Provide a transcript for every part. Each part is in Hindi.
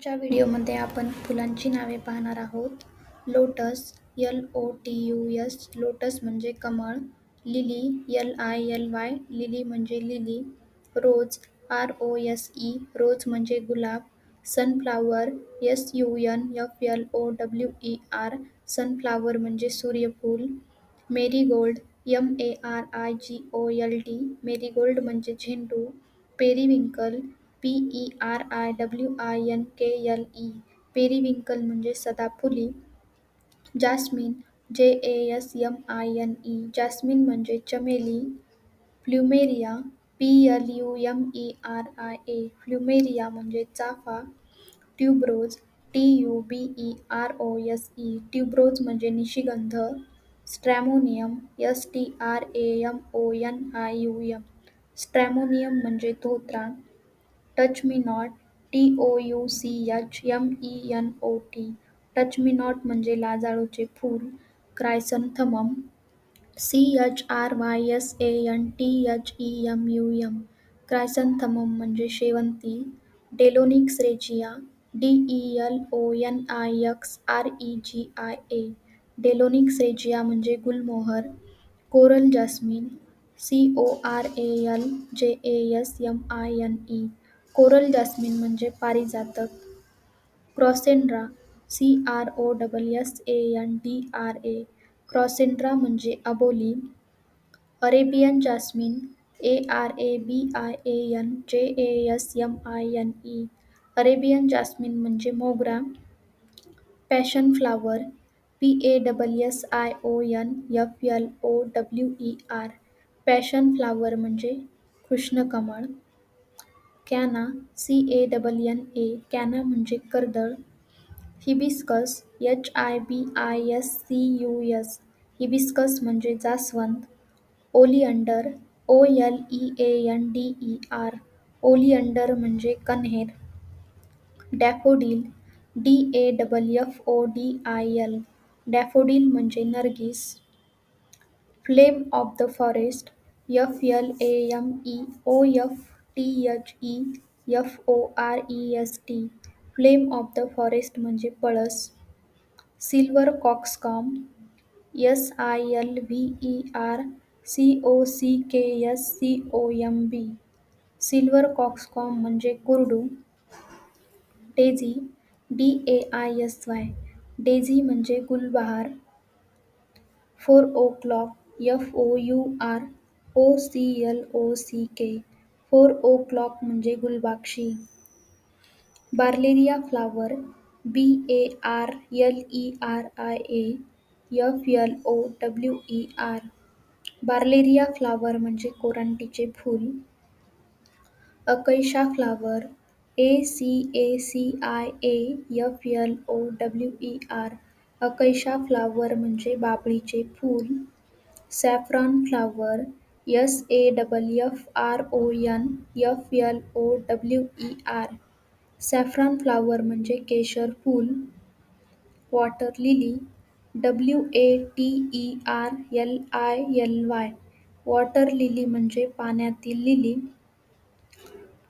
आजच्या व्हिडिओमध्ये आपण फुलांची नावे पाहणार आहोत. Lotus L O T U S lotus म्हणजे कमळ lily L I L Y lily म्हणजे lily rose R O S E rose म्हणजे गुलाब sunflower S U N F L O W E R sunflower म्हणजे सूर्यफूल marigold M A R I G O L D marigold म्हणजे झेंडू periwinkle P E R I W I N K L E periwinkle म्हणजे सदाफुली jasmine J A S M I N E jasmine म्हणजे चमेली plumeria P L U M E R I A plumeria म्हणजे चाफा tuberose T U B E R O S E tuberose म्हणजे निशिगंध stramonium S T R A M O N I U M stramonium म्हणजे धोत्रा touch me not T O U C H M E N O T touch me not म्हणजे लाजाळूचे फूल chrysanthemum. C H R Y S A N T H E M U M chrysanthemum म्हणजे शेवंती. Delonix regia D E L O N I X R E G I A delonix regia म्हणजे गुलमोहर. Coral jasmine. C O R A L J A S M I N E coral jasmine म्हणजे पारिजातक. Crossandra C R O double S A N D R A crossandra म्हणजे अबोली. Arabian jasmine A R A B I A N J A S M I N E Arabian jasmine म्हणजे मोगरा. Passion flower P A double S I O N F L O W E R passion flower म्हणजे कृष्णकमळ. कॅना, सी A double N A, canna म्हणजे कर्दळ, hibiscus, H I B I S C U S, hibiscus म्हणजे जास्वंत oleander O L E A N D E R oleander म्हणजे Kanher, daffodil, D A double F O D I L, daffodil म्हणजे नर्गिस, flame of the forest, F L A M E O F T H E F O R E S T flame of the forest म्हणजे पळस. Silver cockscomb S I L V E R C O C K S C O M B silver cockscomb म्हणजे कुरडू. Daisy D A I S Y daisy म्हणजे गुलबहार. Four o'clock F O U R O C L O C K four o'clock म्हणजे गुलबाक्षी. Barleria flower, B A R L E R I A, F L O W E R. Barleria flower म्हणजे कोरांटीचे फूल. Acacia flower, A C A C I A F L O W E R. Acacia flower म्हणजे बाबळीचे फूल. Saffron flower S A double F R O N F L O W E R saffron flower म्हणजे केशर फूल. Water lily W A T E R L I L Y water lily म्हणजे पाण्यातील lily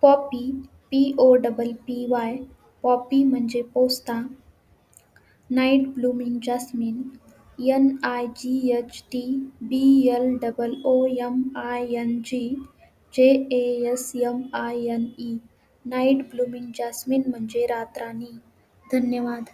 poppy P O double P Y poppy म्हणजे पोस्ता. Night blooming jasmine N I G H T B L double O M I N G J A S M I N E night blooming jasmine म्हणजे रातराणी धन्यवाद।